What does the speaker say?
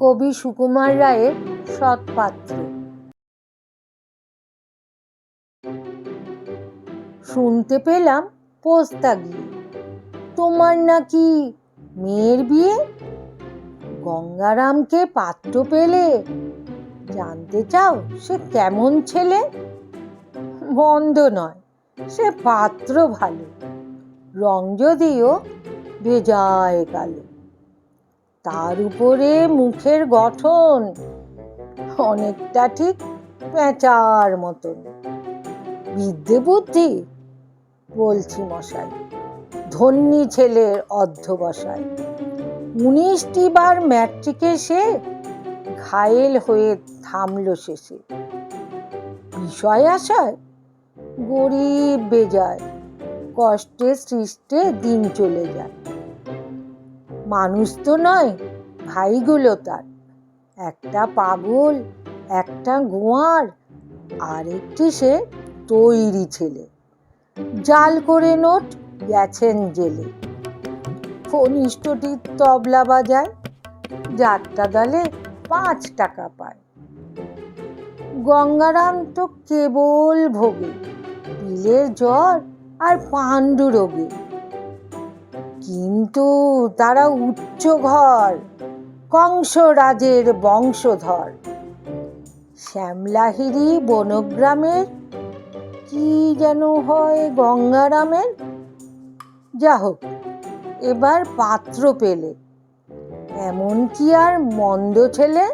কবি সুকুমার রায়ের সৎপাত্র শুনতে পেলাম পোস্তা গিয়ে তোমার নাকি মেয়ের বিয়ে? গঙ্গারামকে পাত্র পেলে জানতে চাও সে কেমন ছেলে? বন্ধ নয়, সে পাত্র ভালো। রং যদিও ভেজায় কালো। তার উপরে মুখের গঠন অনেকটা ঠিক পেঁচার মতন। বিদ্যে বুদ্ধি, বলছি মশাই, ধন্যী ছেলের অর্ধবসায় উনিশটি বার ম্যাট্রিকে সে ঘায়েল হয়ে থামল শেষে। বিষয় আশায় গরিব বেজায়। কষ্টে সৃষ্টে দিন চলে যায়। মানুষ তো নয়, ভাইগুলো তার। একটা পাগল, একটা গোয়ার, আর একটি সে তৈরি ছেলে। জাল করে নোট, গেছেন জেলে। কনিষ্ঠটির তবলা বাজায়, যাত্রা দলে পাঁচ টাকা পায়। গঙ্গারাম তো কেবল ভোগে, বিলের জ্বর আর পাণ্ডু রোগে। কিন্তু তারা উচ্চ ঘর, কংসরাজের বংশধর। শ্যামলাহিরি বনগ্রামের, কি যেন হয় গঙ্গারামের? যা হোক এবার পাত্র পেলে। এমন কি আর মন্দ ছেলে?